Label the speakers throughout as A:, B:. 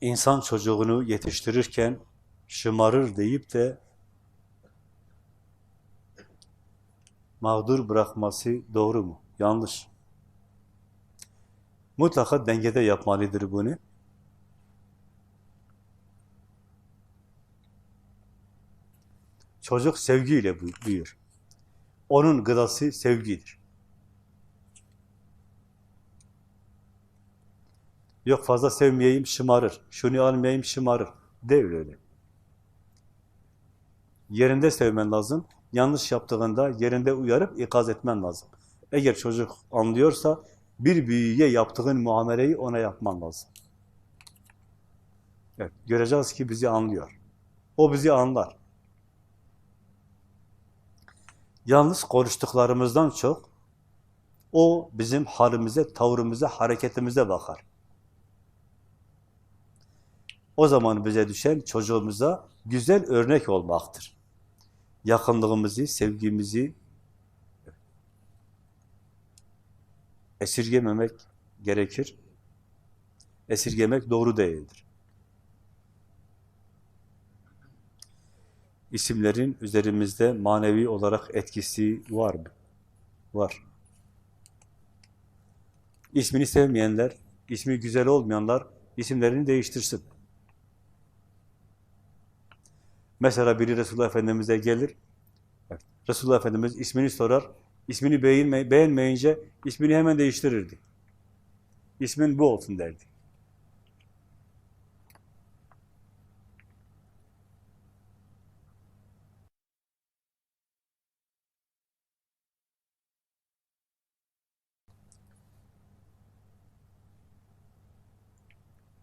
A: insan çocuğunu yetiştirirken şımarır deyip de mağdur bırakması doğru mu? Yanlış. Mutlaka dengede yapmalıdır bunu. Çocuk sevgiyle büyü- büyür. Onun gıdası sevgidir. Yok fazla sevmeyeyim şımarır. Şunu almayayım şımarır. Değil öyle. Yerinde sevmen lazım. Yanlış yaptığında yerinde uyarıp ikaz etmen lazım. Eğer çocuk anlıyorsa bir büyüğe yaptığın muameleyi ona yapman lazım. Evet, göreceğiz ki bizi anlıyor. O bizi anlar. Yalnız konuştuklarımızdan çok o bizim halimize, tavrımıza, hareketimize bakar. O zaman bize düşen çocuğumuza güzel örnek olmaktır. Yakınlığımızı, sevgimizi esirgememek gerekir. Esirgemek doğru değildir. İsimlerin üzerimizde manevi olarak etkisi var mı? Var. İsmini sevmeyenler, ismi güzel olmayanlar isimlerini değiştirsin. Mesela biri Resulullah Efendimiz'e gelir, bak, Resulullah Efendimiz ismini sorar, ismini beğenme, beğenmeyince ismini hemen değiştirirdi. İsmin bu olsun derdi.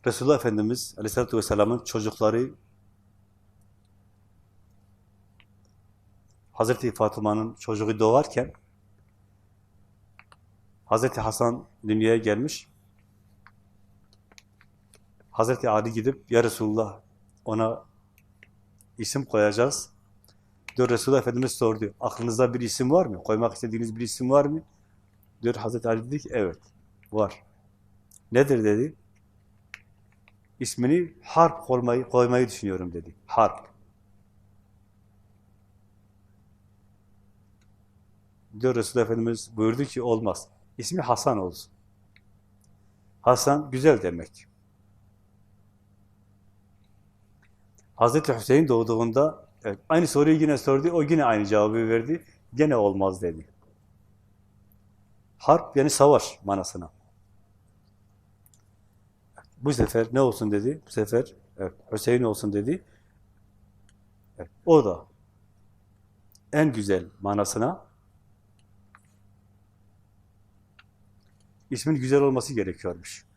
A: Resulullah Efendimiz Aleyhisselatü Vesselam'ın çocukları Hazreti Fatıma'nın çocuğu doğarken Hazreti Hasan dünyaya gelmiş. Hazreti Ali gidip ya Resulullah ona isim koyacağız. Diyor Resulullah Efendimiz sordu. Aklınızda bir isim var mı? Koymak istediğiniz bir isim var mı? Diyor Hazreti Ali dedi ki evet var. Nedir dedi? İsmini harp koymayı, koymayı düşünüyorum dedi. Harp. Diyor Resulullah Efendimiz buyurdu ki olmaz. İsmi Hasan olsun. Hasan güzel demek. Hazreti Hüseyin doğduğunda evet, aynı soruyu yine sordu. O yine aynı cevabı verdi. Gene olmaz dedi. Harp yani savaş manasına. Bu sefer ne olsun dedi? Bu sefer evet, Hüseyin olsun dedi. Evet, o da en güzel manasına ismin güzel olması gerekiyormuş.